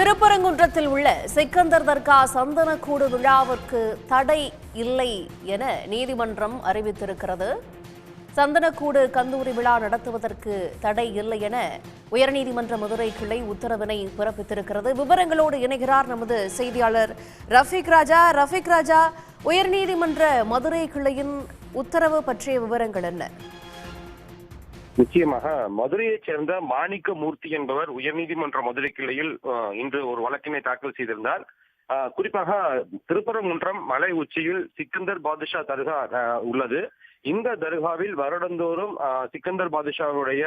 திருப்பரங்குன்றத்தில் உள்ள சிக்கந்தர் தர்கா சந்தனக்கூடு விழாவிற்கு தடை இல்லை என நீதிமன்றம் அறிவித்திருக்கிறது. சந்தனக்கூடு கந்தூரி விழா நடத்துவதற்கு தடை இல்லை என உயர்நீதிமன்ற மதுரை கிளை உத்தரவினை பிறப்பித்திருக்கிறது. விவரங்களோடு இணைகிறார் நமது செய்தியாளர் ரஃபிக் ராஜா. ரஃபிக் ராஜா உயர்நீதிமன்ற மதுரை கிளையின் உத்தரவு பற்றிய விவரங்கள் என்ன? நிச்சயமாக மதுரையைச் சேர்ந்த மாணிக்க மூர்த்தி என்பவர் உயர்நீதிமன்ற மதுரை கிளையில் இன்று ஒரு வழக்கினை தாக்கல் செய்திருந்தார். குறிப்பாக திருப்பரங்குன்றம் மலை உச்சியில் சிக்கந்தர் பாதுஷா தர்கா உள்ளது. இந்த தர்காவில் வருடந்தோறும் சிக்கந்தர் பாதுஷாவுடைய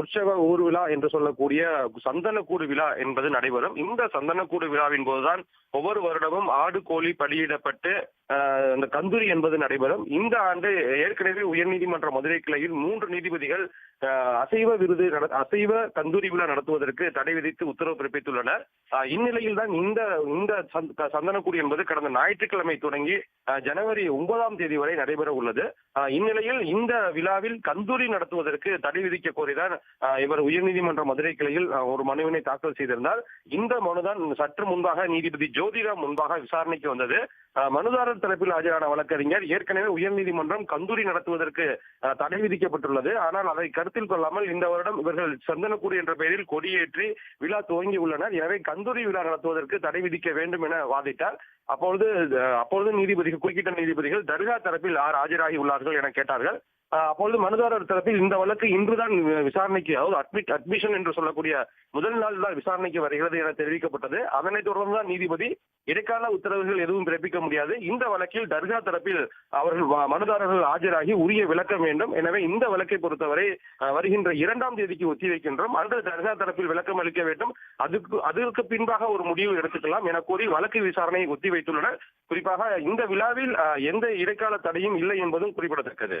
உற்சவ ஊர்விழா என்று சொல்லக்கூடிய சந்தனக்கூடு விழா என்பது நடைபெறும். இந்த சந்தனக்கூடு விழாவின் போதுதான் ஒவ்வொரு வருடமும் ஆடு கோழி பலியிடப்பட்டு இந்த கந்தூரி என்பது நடைபெறும். இந்த ஆண்டு ஏற்கனவே உயர்நீதிமன்ற மதுரை கிளையில் மூன்று நீதிபதிகள் அசைவ விருது அசைவ கந்தூரி விழா நடத்துவதற்கு தடை விதித்து உத்தரவு பிறப்பித்துள்ளனர். இந்நிலையில் தான் இந்த இந்த சந்தனக்குடி என்பது கடந்த ஞாயிற்றுக்கிழமை தொடங்கி ஜனவரி ஒன்பதாம் தேதி வரை நடைபெற உள்ளது. இந்நிலையில் இந்த விழாவில் கந்தூரி நடத்துவதற்கு தடை விதிக்க கோரிதான் இவர் உயர்நீதிமன்ற மதுரை கிளையில் ஒரு மனுவினை தாக்கல் செய்திருந்தார். இந்த மனுதான் சற்று முன்பாக நீதிபதி ஜோதிராம் முன்பாக விசாரணைக்கு வந்தது. அஹ், தரப்பில் ஆஜரான வழக்கறிஞர். ஏற்கனவே உயர்நீதிமன்றம் கந்தூரி நடத்துவதற்கு தடை விதிக்கப்பட்டுள்ளது. ஆனால் அதை கருத்தில் கொள்ளாமல் இந்த வருடம் இவர்கள் சந்தனக்கூடு என்ற பெயரில் கொடியேற்றி விழா துவங்கி உள்ளனர். எனவே கந்தூரி விழா நடத்துவதற்கு தடை விதிக்க வேண்டும் என வாதிட்டார். அப்பொழுது அப்பொழுது நீதிபதிகள் குறுக்கிட்ட நீதிபதிகள் தர்கா தரப்பில் யார் ஆஜராகி உள்ளார்கள் என கேட்டார்கள். அப்பொழுது மனுதாரர் தரப்பில் இந்த வழக்கு இன்றுதான் விசாரணைக்கு அதாவது அட்மிட் அட்மிஷன் என்று சொல்லக்கூடிய முதல் நாள் தான் விசாரணைக்கு வருகிறது என தெரிவிக்கப்பட்டது. அதனைத் தொடர்ந்து தான் நீதிபதி இடைக்கால உத்தரவுகள் எதுவும் பிறப்பிக்க முடியாது. இந்த வழக்கில் தர்கா தரப்பில் அவர்கள் மனுதாரர்கள் ஆஜராகி உரிய விளக்கம் வேண்டும். எனவே இந்த வழக்கை பொறுத்தவரை வருகின்ற இரண்டாம் தேதிக்கு ஒத்திவைக்கின்றோம் அடுத்த தர்கா தரப்பில் விளக்கம் அளிக்க வேண்டும். அதுக்கு அதற்கு பின்பாக ஒரு முடிவு எடுத்துக்கலாம் என கூறி வழக்கு விசாரணையை ஒத்திவைத்துள்ளனர் குறிப்பாக இந்த விழாவில் எந்த இடைக்கால தடையும் இல்லை என்பதும் குறிப்பிடத்தக்கது.